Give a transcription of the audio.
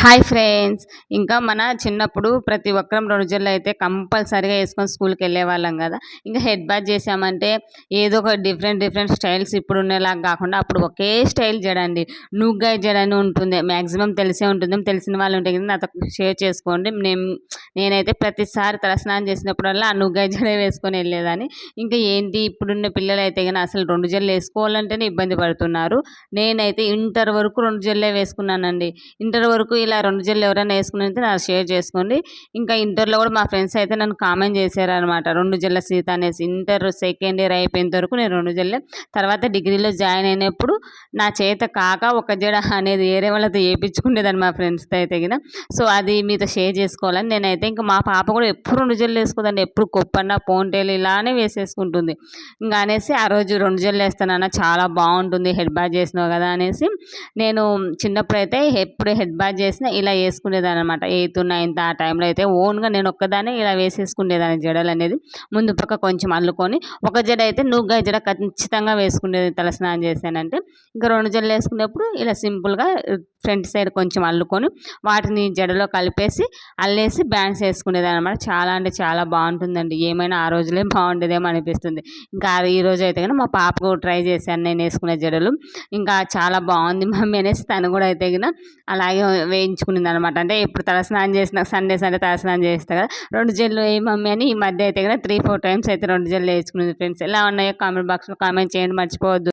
Hi friends ఇంకా మన చిన్నప్పుడు ప్రతి ఒక్కరం రెండు జడలు అయితే కంపల్సరీగా వేసుకొని స్కూల్కి వెళ్ళే వాళ్ళం కదా. ఇంకా హెడ్ బాత్ చేసామంటే ఏదో ఒక డిఫరెంట్ డిఫరెంట్ స్టైల్స్ ఇప్పుడు ఉండేలాగా కాకుండా అప్పుడు ఒకే స్టైల్ చేయడండి నూగ్గాయ జడ అని ఉంటుంది. మ్యాక్సిమం తెలిసే ఉంటుంది. తెలిసిన వాళ్ళు ఉంటే కదా నాతో షేర్ చేసుకోండి. నేను నేనైతే ప్రతిసారి తలస్నానం చేసినప్పుడల్లా ఆ నుగ్గాయ జడే వేసుకొని వెళ్ళేదాన్ని. ఇంకా ఏంటి ఇప్పుడున్న పిల్లలు అయితే కానీ అసలు రెండు జల్లు వేసుకోవాలంటేనే ఇబ్బంది పడుతున్నారు. నేనైతే ఇంటర్ వరకు రెండు జల్లే వేసుకున్నానండి. ఇంటర్ వరకు ఇలా రెండు జల్లు ఎవరైనా వేసుకుని నాకు షేర్ చేసుకోండి. ఇంకా ఇంటర్లో కూడా మా ఫ్రెండ్స్ అయితే నన్ను కామెంట్ చేశారనమాట రెండు జల్ల సీత అనేసి ఇంటర్ సెకండ్ ఇయర్ అయిపోయేంత వరకు నేను రెండు జల్లే. తర్వాత డిగ్రీలో జాయిన్ అయినప్పుడు నా చేత కాక ఒక జడ అనేది వేరే వాళ్ళతో వేయించుకునేదాన్ని మా ఫ్రెండ్స్తో అయితే కదా సో అది మీతో షేర్ చేసుకోవాలని నేనైతే ఇంకా మా పాప కూడా ఎప్పుడు రెండు జల్లు వేసుకోదండి. ఎప్పుడు కొప్పన్న పోంటేలు ఇలానే వేసేసుకుంటుంది. ఇంకా అనేసి ఆ రోజు రెండు జల్లు వేస్తానన్న చాలా బాగుంటుంది. హెడ్ బాత్ చేసినావు కదా అనేసి నేను చిన్నప్పుడు అయితే ఎప్పుడు హెడ్ బాత్ చేసిన ఇలా వేసుకునేదాన్ని అనమాట ఎయిత్ నైన్త్ ఆ టైంలో అయితే ఓన్గా నేను ఒక్కదానే ఇలా వేసేసుకునేదాన్ని జడలు అనేది. ముందు పక్క కొంచెం అల్లుకొని ఒక జడ అయితే నువ్వుగా జడ ఖచ్చితంగా వేసుకునేది తలస్నానం చేశానంటే ఇంకా రెండు జడలు వేసుకునేప్పుడు ఇలా సింపుల్గా ఫ్రంట్ సైడ్ కొంచెం అల్లుకొని వాటిని జడలో కలిపేసి అల్లేసి బ్యాండ్స్ వేసుకునేదాన్ని అనమాట చాలా అంటే చాలా బాగుంటుందండి. ఏమైనా ఆ రోజులే బాగుండేదేమో అనిపిస్తుంది. ఇంకా ఈ రోజు అయితే కానీ మా పాపకు ట్రై చేశాను నేను వేసుకునే జడలు. ఇంకా చాలా బాగుంది మమ్మీ అనేసి తను కూడా అయితే కదా అలాగే వేయించుకునింది అనమాట అంటే ఇప్పుడు తలస్నానం చేసిన సండే సండే తలస్నానం చేస్తా కదా. రెండు జెల్లు ఏ మమ్మీ అని ఈ మధ్య అయితే కదా త్రీ ఫోర్ టైమ్స్ అయితే రెండు జెల్లు వేసుకునేది ఫ్రెండ్స్ ఎలా ఉన్నాయో కామెంట్ బాక్స్లో కామెంట్ చేయండి మర్చిపోవద్దు.